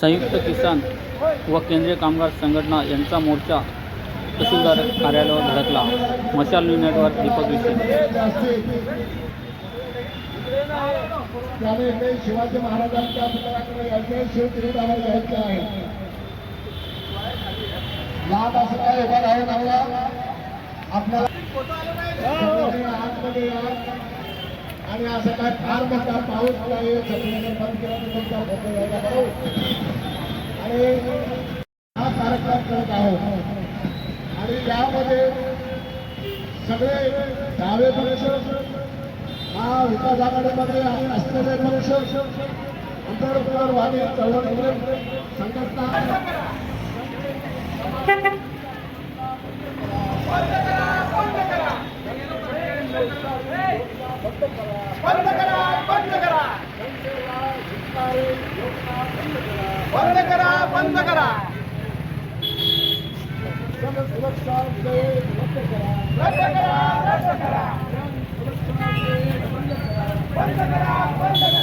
संयुक्त किसान व केंद्रीय कामगार संघटना यांचा मोर्चा तहसीलदार कार्यालयावर धडकला. मशाल युनिटवर दीपक विषय त्याने ते शिवाजी महाराजांच्या पुतळ्याकडे यायचे. शिवतिरुडावर यायचे आहे. लाभ असं काय उभा राहून आला आपल्याला आतमध्ये या. आणि असा काय फार मोठा पाऊस नाही सगळ्यांनी बंद केला तर तुमचा फोटो यायला बरोबर आणि हा कार्यक्रम करत आहोत. आणि यामध्ये सगळे डावे पक्ष हा विकास आघाडीमध्ये असलेले पक्ष आंबेडकरवादी चळवळीकडे संघटना बंद करा बंद करा बंद करा बंद करा सुरक्षा रद्द करा बंद करा बंद करा बंद करा बंद